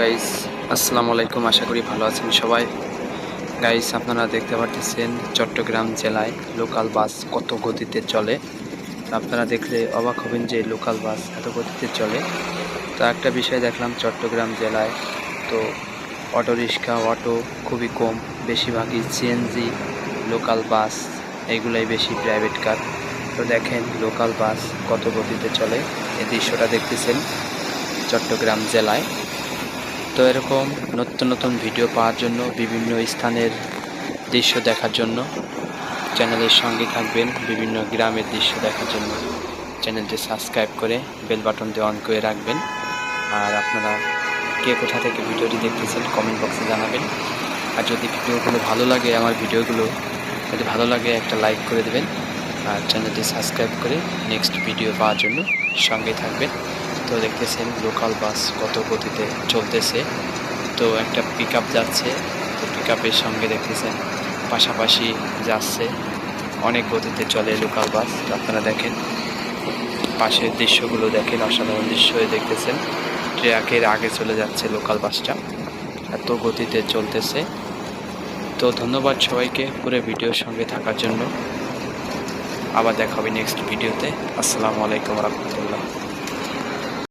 Guys আসসালামু আলাইকুম, আশা করি ভালো আছেন সবাই। গাইস আপনারা দেখতে পারতেছেন চট্টগ্রাম জেলায় লোকাল বাস কত গতিতে চলে। আপনারা দেখলে অবাক হবেন যে লোকাল বাস এত গতিতে চলে। তো একটা বিষয় দেখলাম চট্টগ্রাম জেলায়, তো অটো রিক্সা, অটো খুবই কম। বেশিরভাগই সিএনজি লোকাল বাস এইগুলাই বেশি প্রাইভেট কার তো দেখেন লোকাল বাস কত গতিতে চলে, এই দৃশ্যটা দেখতেছেন চট্টগ্রাম জেলায়। তো এরকম নতুন নতুন ভিডিও পাওয়ার জন্য বিভিন্ন স্থানের দৃশ্য দেখার জন্য চ্যানেলের সঙ্গে থাকবেন, বিভিন্ন গ্রামের দৃশ্য দেখার জন্য। চ্যানেলটি সাবস্ক্রাইব করে বেল বাটনটি অন করে রাখবেন। আর আপনারা কে কোথা থেকে ভিডিওটি দেখতেছেন কমেন্ট বক্সে জানাবেন। আর যদি ভিডিওগুলো ভালো লাগে, আমার ভিডিওগুলো যদি ভালো লাগে, একটা লাইক করে দেবেন। আর চ্যানেলটি সাবস্ক্রাইব করে নেক্সট ভিডিও পাওয়ার জন্য সঙ্গে থাকবেন। তো দেখতেছেন লোকাল বাস কত গতিতে চলতেছে। তো একটা পিক যাচ্ছে, তো পিক সঙ্গে দেখতেছেন পাশাপাশি যাচ্ছে। অনেক গতিতে চলে লোকাল বাস আপনারা দেখেন, পাশের দৃশ্যগুলো দেখেন, অসাধারণ দৃশ্য দেখতেছেন। ট্র্যাকের আগে চলে যাচ্ছে লোকাল বাসটা এত গতিতে চলতেছে। তো ধন্যবাদ সবাইকে পুরো ভিডিওর সঙ্গে থাকার জন্য। আবার দেখা হবে নেক্সট ভিডিওতে আসসালামু আলাইকুম রহমতুল্লাহ।